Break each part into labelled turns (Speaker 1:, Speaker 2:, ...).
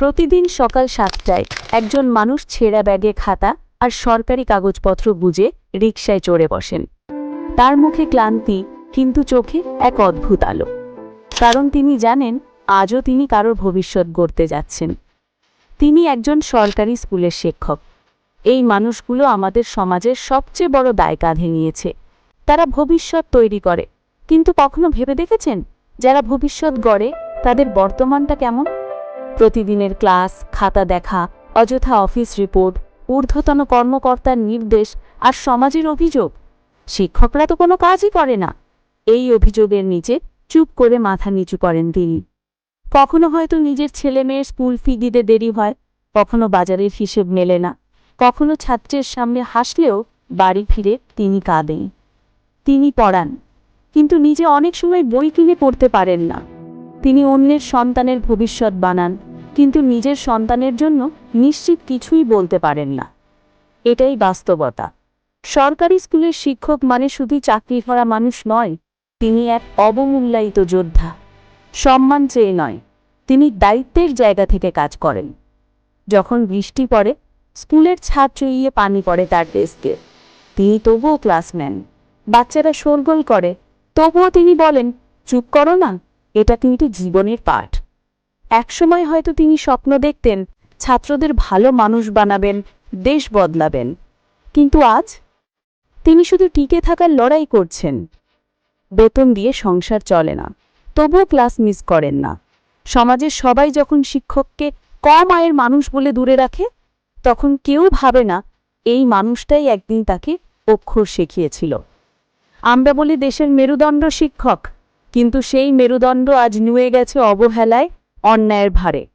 Speaker 1: প্রতিদিন সকাল সাতটায় একজন মানুষ ছেঁড়া ব্যাগে খাতা আর সরকারি কাগজপত্র বুঝে রিকশায় চড়ে বসেন। তার মুখে ক্লান্তি, কিন্তু চোখে এক অদ্ভুত আলো। কারণ তিনি জানেন, আজও তিনি কারোর ভবিষ্যৎ গড়তে যাচ্ছেন। তিনি একজন সরকারি স্কুলের শিক্ষক। এই মানুষগুলো আমাদের সমাজের সবচেয়ে বড় দায় কাঁধে নিয়েছে। তারা ভবিষ্যৎ তৈরি করে। কিন্তু কখনো ভেবে দেখেছেন? যারা ভবিষ্যৎ গড়ে, তাদের বর্তমানটা কেমন? প্রতিদিনের ক্লাস, খাতা দেখা, অযথা অফিস রিপোর্ট, ঊর্ধ্বতন কর্মকর্তার নির্দেশ আর সমাজের অভিযোগ। শিক্ষকরা তো কোনো কাজই করে না। এই অভিযোগের নিচে চুপ করে মাথা নিচু করেন তিনি। কখনো হয়তো নিজের ছেলে মেয়ের স্কুল ফি দিতে দেরি হয়, কখনো বাজারের হিসেব মেলে না, কখনো ছাত্রের সামনে হাসলেও বাড়ি ফিরে তিনি কাঁদেন। তিনি পড়ান, কিন্তু নিজে অনেক সময় বই কিনে পড়তে পারেন না। তিনি অন্যের সন্তানের ভবিষ্যৎ বানান কিন্তু নিজের সন্তানের জন্য নিশ্চিত কিছুই বলতে পারেন না। এটাই বাস্তবতা। সরকারি স্কুলের শিক্ষক মানে শুধু চাকরি করা মানুষ নয়, তিনি এক অবমূল্যায়িত যোদ্ধা। সম্মান চেয়ে নয়, তিনি দায়িত্বের জায়গা থেকে কাজ করেন। যখন বৃষ্টি পড়ে, স্কুলের ছাদ চুইয়ে পানি পড়ে তার ডেস্কে। তিনি তবুও ক্লাস নেন বাচ্চারা শোরগোল করে, তবুও তিনি বলেন, চুপ করো না, এটা কিন্তু জীবনের পাঠ। একসময় হয়তো তিনি স্বপ্ন দেখতেন ছাত্রদের ভালো মানুষ বানাবেন, দেশ বদলাবেন। কিন্তু আজ তিনি শুধু টিকে থাকার লড়াই করছেন। বেতন দিয়ে সংসার চলে না, তবুও ক্লাস মিস করেন না। সমাজের সবাই যখন শিক্ষককে কম আয়ের মানুষ বলে দূরে রাখে, তখন কেউ ভাবে না এই মানুষটাই একদিন তাকে অক্ষর শিখিয়েছিল। আমরা বলি দেশের মেরুদণ্ড শিক্ষক, কিন্তু সেই মেরুদণ্ড আজ নুয়ে গেছে অবহেলায় অন্যায়ের ভারে।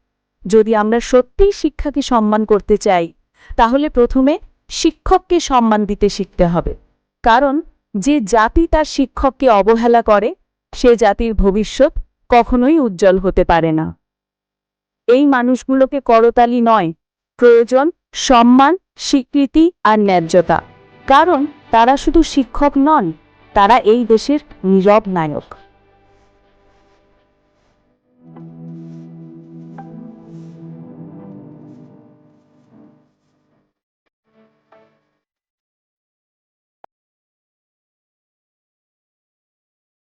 Speaker 1: যদি আমরা সত্যিই শিক্ষাকে সম্মান করতে চাই, তাহলে প্রথমে শিক্ষককে সম্মান দিতে শিখতে হবে। কারণ যে জাতি তার শিক্ষককে অবহেলা করে, সে জাতির ভবিষ্যৎ কখনোই উজ্জ্বল হতে পারে না। এই মানুষগুলোকে করতালি নয়, প্রয়োজন সম্মান, স্বীকৃতি আর ন্যায্যতা। কারণ তারা শুধু শিক্ষক নন, তারা এই দেশের নীরব নায়ক।